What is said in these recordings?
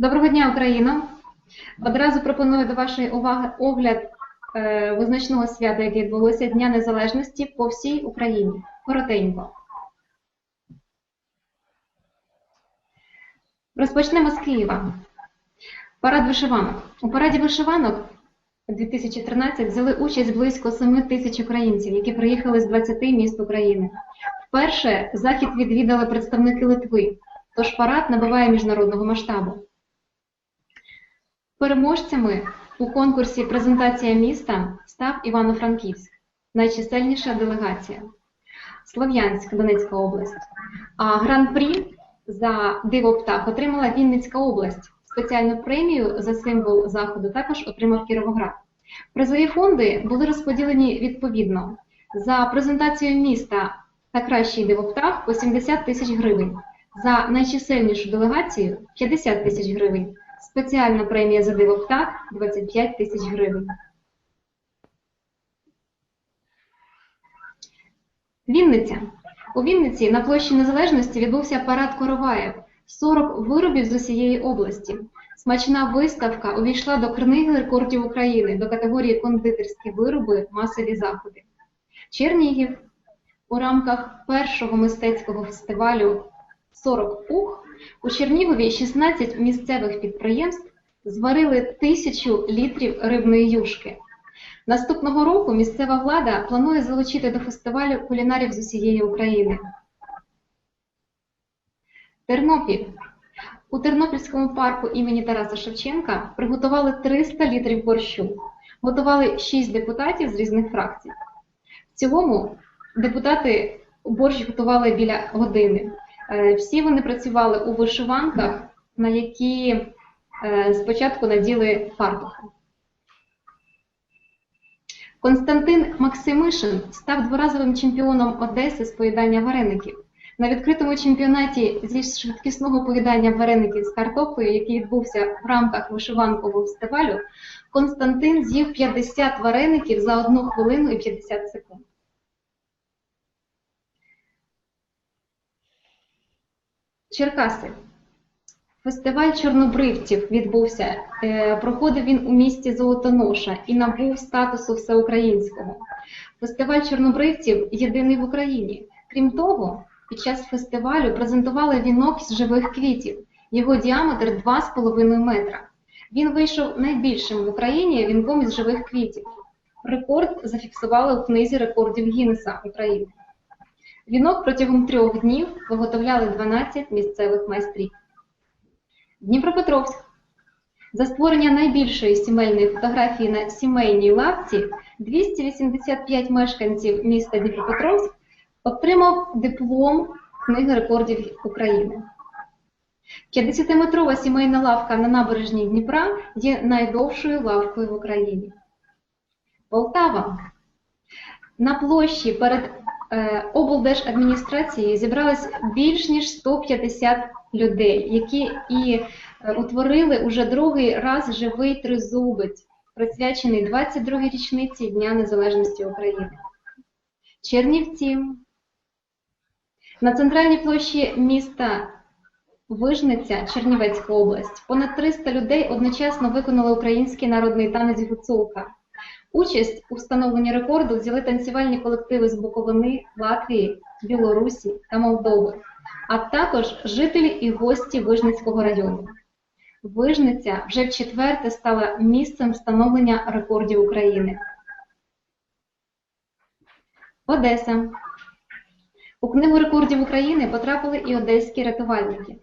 Доброго дня, Україно! Одразу пропоную до вашої уваги огляд е, визначного свята, яке відбулося Дня Незалежності по всій Україні. Коротенько. Розпочнемо з Києва. Парад вишиванок. У параді вишиванок 2013 взяли участь близько 7 тисяч українців, які приїхали з 20 міст України. Вперше захід відвідали представники Литви, тож парад набуває міжнародного масштабу. Переможцями у конкурсі Презентація міста став Івано-Франківськ, найчисельніша делегація, Слов'янськ, Донецька область. А гран-прі за диво птах отримала Вінницька область. Спеціальну премію за символ заходу також отримав Кіровоград. Призові фонди були розподілені відповідно за презентацію міста та кращий дивоптах по 70 тисяч гривень, за найчисельнішу делегацію 50 тисяч гривень. Спеціальна премія за диво птах 25 тисяч гривень. Вінниця. У Вінниці на площі Незалежності відбувся парад короваїв. 40 виробів з усієї області. Смачна виставка увійшла до книги рекордів України до категорії кондитерські вироби, масові заходи. Чернігів у рамках першого мистецького фестивалю 40 пух у Чернігові 16 місцевих підприємств зварили тисячу літрів рибної юшки. Наступного року місцева влада планує залучити до фестивалю кулінарів з усієї України. Тернопіль. У Тернопільському парку імені Тараса Шевченка приготували 300 літрів борщу. Готували 6 депутатів з різних фракцій. В цілому депутати борщ готували біля години. Е, Всі вони працювали у вишиванках, на які е, спочатку наділи фартухи. Константин Максимишин став дворазовим чемпіоном Одеси з поїдання вареників. На відкритому чемпіонаті зі швидкісного поїдання вареників з картоплею, який відбувся в рамках вишиванкового фестивалю, Константин з'їв 50 вареників за 1 хвилину і 50 секунд. Черкаси. Фестиваль чорнобривців відбувся. Е, Проходив він у місті Золотоноша і набув статусу всеукраїнського. Фестиваль чорнобривців єдиний в Україні. Крім того, під час фестивалю презентували вінок з живих квітів. Його діаметр 2,5 метра. Він вийшов найбільшим в Україні вінком із живих квітів. Рекорд зафіксували у книзі рекордів Гіннеса України. Вінок протягом трьох днів виготовляли 12 місцевих майстрів. Дніпропетровськ. За створення найбільшої сімейної фотографії на сімейній лавці 285 мешканців міста Дніпропетровськ отримав диплом Книги рекордів України. 50-метрова сімейна лавка на набережній Дніпра є найдовшою лавкою в Україні. Полтава. На площі перед е, облдержадміністрацією зібралось більш ніж 150 людей, які і е, утворили уже другий раз живий тризубець, присвячений 22-й річниці Дня Незалежності України. Чернівці. На центральній площі міста Вижниця, Чернівецька область, понад 300 людей одночасно виконали український народний танець гуцулка. Участь у встановленні рекорду взяли танцювальні колективи з Буковини, Латвії, Білорусі та Молдови, а також жителі і гості Вижницького району. Вижниця вже в четверте стала місцем встановлення рекордів України. Одеса. У книгу рекордів України потрапили і одеські рятувальники.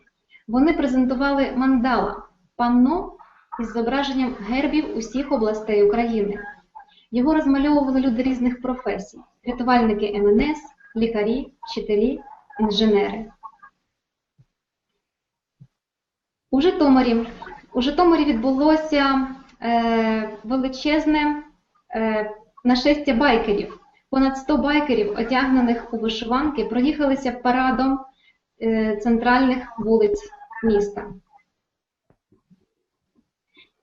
Вони презентували мандала панно із зображенням гербів усіх областей України. Його розмальовували люди різних професій: рятувальники МНС, лікарі, вчителі, інженери. У Житомирі. У Житомирі відбулося е, величезне е, нашестя байкерів. Понад 100 байкерів, одягнених у вишиванки, проїхалися парадом е, центральних вулиць міста.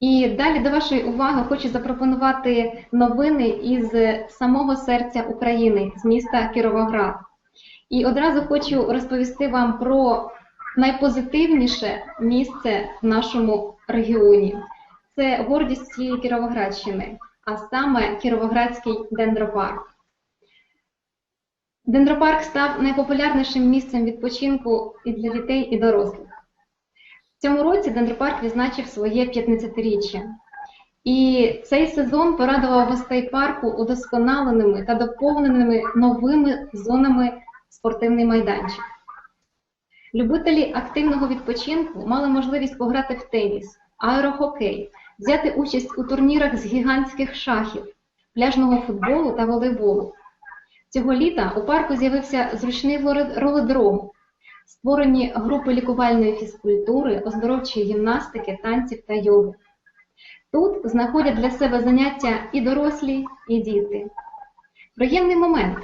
І далі до вашої уваги хочу запропонувати новини із самого серця України, з міста Кіровоград. І одразу хочу розповісти вам про найпозитивніше місце в нашому регіоні. Це гордість цієї Кіровоградщини, а саме Кіровоградський дендропарк. Дендропарк став найпопулярнішим місцем відпочинку і для дітей, і дорослих. Цьому році дендропарк відзначив своє 15-річчя. І цей сезон порадував гостей парку удосконаленими та доповненими новими зонами спортивний майданчик. Любителі активного відпочинку мали можливість пограти в теніс, аерохокей, взяти участь у турнірах з гігантських шахів, пляжного футболу та волейболу. Цього літа у парку з'явився зручний ролодром, створені групи лікувальної фізкультури, оздоровчої гімнастики, танців та йоги. Тут знаходять для себе заняття і дорослі, і діти. Приємний момент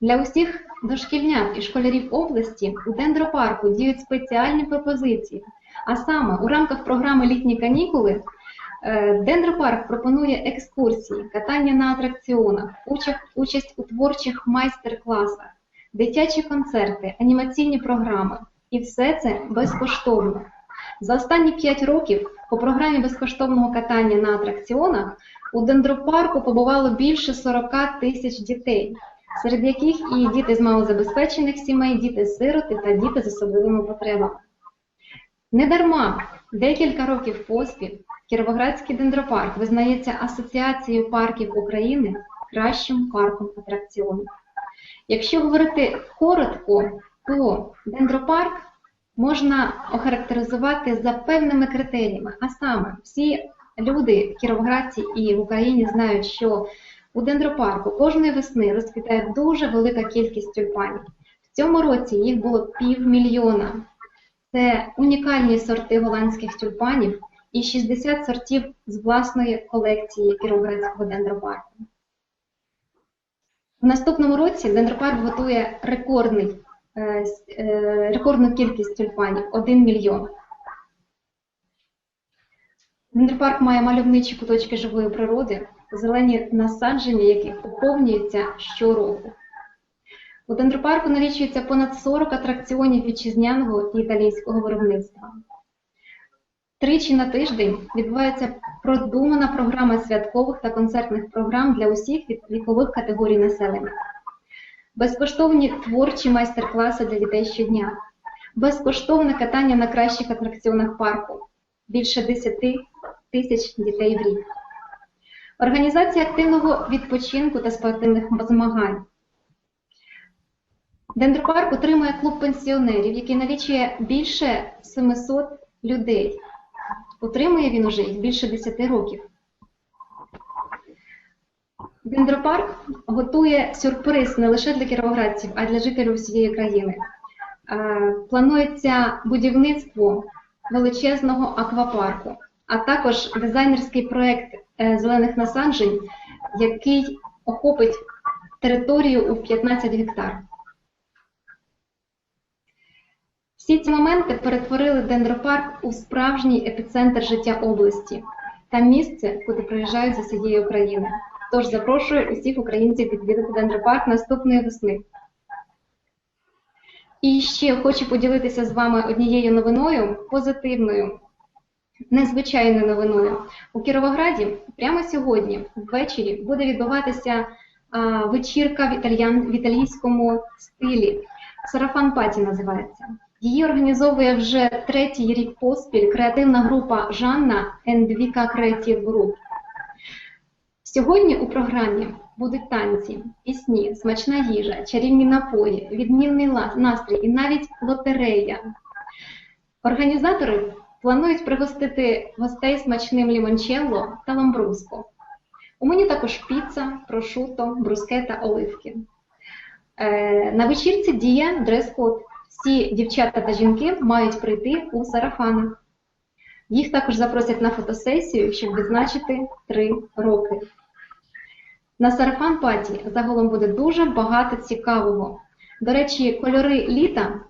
для усіх дошкільнят і школярів області у дендропарку діють спеціальні пропозиції. А саме у рамках програми Літні канікули е, Дендропарк пропонує екскурсії, катання на атракціонах, участь у творчих майстер-класах, дитячі концерти, анімаційні програми. І все це безкоштовно. За останні 5 років по програмі безкоштовного катання на атракціонах у дендропарку побувало більше 40 тисяч дітей, серед яких і діти з малозабезпечених сімей, діти-сироти та діти з особливими потребами. Недарма декілька років поспіль Кіровоградський дендропарк визнається Асоціацією парків України кращим парком атракціонів. Якщо говорити коротко, то дендропарк можна охарактеризувати за певними критеріями. А саме, всі люди, в кіровоградці і в Україні знають, що у дендропарку кожної весни розквітає дуже велика кількість тюльпанів. В цьому році їх було півмільйона. Це унікальні сорти голландських тюльпанів і 60 сортів з власної колекції Кіровоградського дендропарку. В наступному році дендропарк готує рекордний Е, е, рекордну кількість тюльпанів 1 мільйон. Дендропарк має мальовничі куточки живої природи, зелені насадження, яких поповнюються щороку. У дендропарку налічується понад 40 атракціонів вітчизняного і італійського виробництва. Тричі на тиждень відбувається продумана програма святкових та концертних програм для усіх вікових категорій населення безкоштовні творчі майстер-класи для дітей щодня, безкоштовне катання на кращих атракціонах парку, більше 10 тисяч дітей в рік. Організація активного відпочинку та спортивних змагань. Дендропарк отримує клуб пенсіонерів, який налічує більше 700 людей. Утримує він уже їх більше 10 років. Дендропарк готує сюрприз не лише для кіровоградців, а й для жителів усієї країни. Е, планується будівництво величезного аквапарку, а також дизайнерський проєкт е, зелених насаджень, який охопить територію у 15 гектар. Всі ці моменти перетворили дендропарк у справжній епіцентр життя області та місце, куди приїжджають з усієї України. Тож запрошую усіх українців відвідати дендропарк наступної весни. І ще хочу поділитися з вами однією новиною, позитивною, незвичайною новиною. У Кіровограді прямо сьогодні, ввечері, буде відбуватися а, вечірка в, італіян, в італійському стилі. Сарафан Паті називається. Її організовує вже третій рік поспіль креативна група Жанна Віка Creative Group. Сьогодні у програмі будуть танці, пісні, смачна їжа, чарівні напої, відмінний настрій і навіть лотерея. Організатори планують пригостити гостей смачним лімончелло та ламбруско. У мені також піца, прошуто, брускета, оливки. Е, на вечірці діє дрес-код. Всі дівчата та жінки мають прийти у сарафанах. Їх також запросять на фотосесію, щоб відзначити три роки. На сарафан паті загалом буде дуже багато цікавого. До речі, кольори літа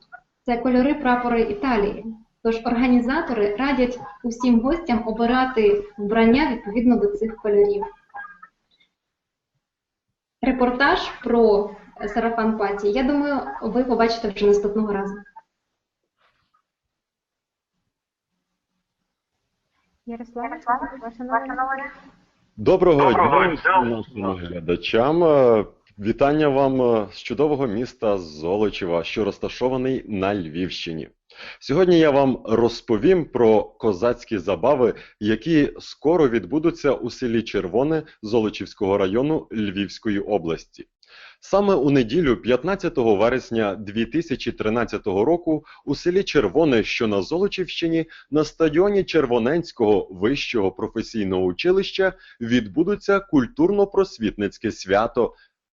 це кольори прапори Італії. Тож організатори радять усім гостям обирати вбрання відповідно до цих кольорів. Репортаж про сарафан паті. Я думаю, ви побачите вже наступного разу. Ярослава, ваша новина. Доброго дня нашим глядачам. Е, вітання вам е, з чудового міста Золочева, що розташований на Львівщині. Сьогодні я вам розповім про козацькі забави, які скоро відбудуться у селі Червоне Золочівського району Львівської області. Саме у неділю, 15 вересня 2013 року, у селі Червоне, що на Золочівщині, на стадіоні Червоненського вищого професійного училища відбудуться культурно-просвітницьке свято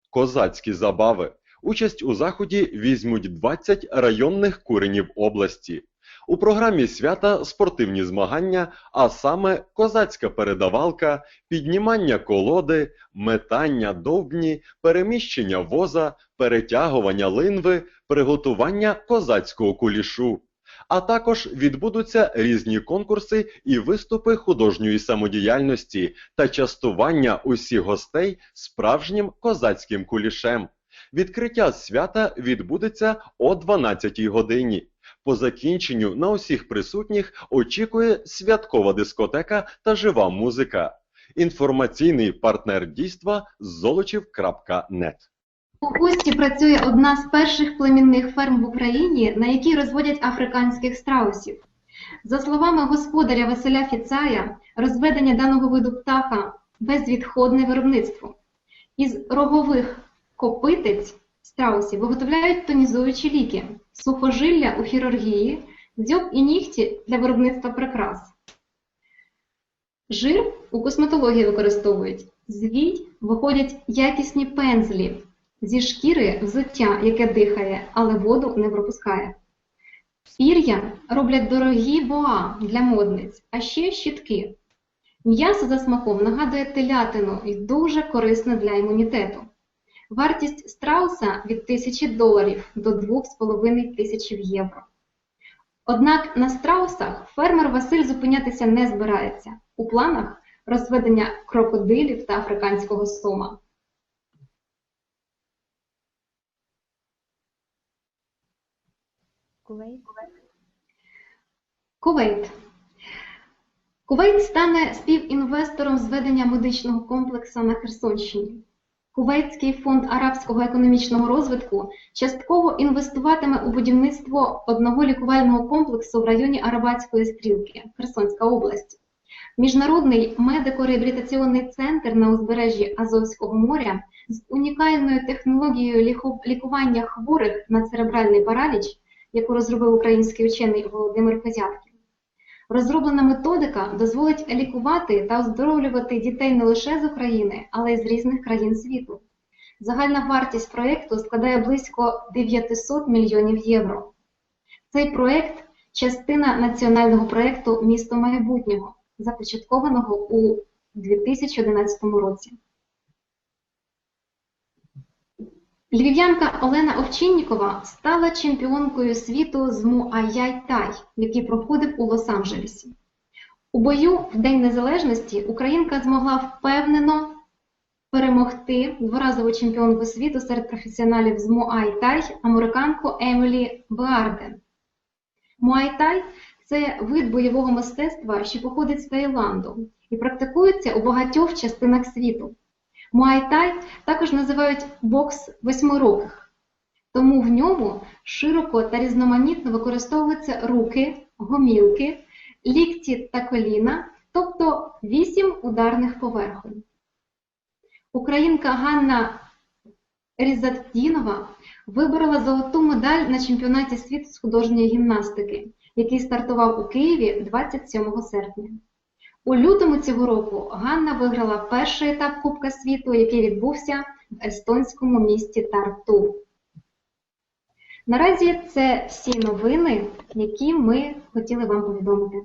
Козацькі забави. Участь у заході візьмуть 20 районних куренів області. У програмі свята спортивні змагання, а саме козацька передавалка, піднімання колоди, метання довбні, переміщення воза, перетягування линви, приготування козацького кулішу. А також відбудуться різні конкурси і виступи художньої самодіяльності та частування усіх гостей справжнім козацьким кулішем. Відкриття свята відбудеться о 12 годині. По закінченню на усіх присутніх очікує святкова дискотека та жива музика. Інформаційний партнер дійства золочів.нет. У Хусті працює одна з перших племінних ферм в Україні, на якій розводять африканських страусів. За словами господаря Василя Фіцая, розведення даного виду птаха безвідходне виробництво. Із рогових копитець страусів виготовляють тонізуючі ліки, сухожилля у хірургії, дзьоб і нігті для виробництва прикрас. Жир у косметології використовують. З вій виходять якісні пензлі, зі шкіри взуття, яке дихає, але воду не пропускає. Пір'я роблять дорогі боа для модниць, а ще щітки. М'ясо за смаком нагадує телятину і дуже корисне для імунітету. Вартість страуса від 1000 доларів до 2,5 тисяч євро. Однак на страусах фермер Василь зупинятися не збирається. У планах розведення крокодилів та африканського сома. Кувейт. Кувейт. Кувейт стане співінвестором зведення медичного комплексу на Херсонщині. Кувейтський фонд арабського економічного розвитку частково інвестуватиме у будівництво одного лікувального комплексу в районі Арабатської стрілки, Херсонська область. Міжнародний медико-реабілітаційний центр на узбережжі Азовського моря з унікальною технологією лікування хворих на церебральний параліч, яку розробив український учений Володимир Козяткін. Розроблена методика дозволить лікувати та оздоровлювати дітей не лише з України, але й з різних країн світу. Загальна вартість проєкту складає близько 900 мільйонів євро. Цей проєкт частина національного проєкту Місто майбутнього, започаткованого у 2011 році. Львів'янка Олена Овчиннікова стала чемпіонкою світу з Муай Тай, який проходив у Лос-Анджелесі. У бою в День Незалежності Українка змогла впевнено перемогти дворазову чемпіонку світу серед професіоналів з Муай Тай, американку Емілі Беарден. Муай Тай це вид бойового мистецтва, що походить з Таїланду і практикується у багатьох частинах світу. Муай-тай також називають бокс восьмируких, тому в ньому широко та різноманітно використовуються руки, гомілки, лікті та коліна, тобто вісім ударних поверхонь. Українка Ганна Різатдінова виборола золоту медаль на чемпіонаті світу з художньої гімнастики, який стартував у Києві 27 серпня. У лютому цього року Ганна виграла перший етап Кубка світу, який відбувся в естонському місті Тарту. Наразі це всі новини, які ми хотіли вам повідомити.